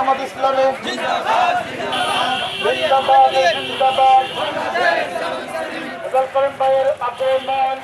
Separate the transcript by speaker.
Speaker 1: জামাত ইসলামী। জিন্দাবাদ জিন্দাবাদ। করিম ভাইয়ের আক্রমণ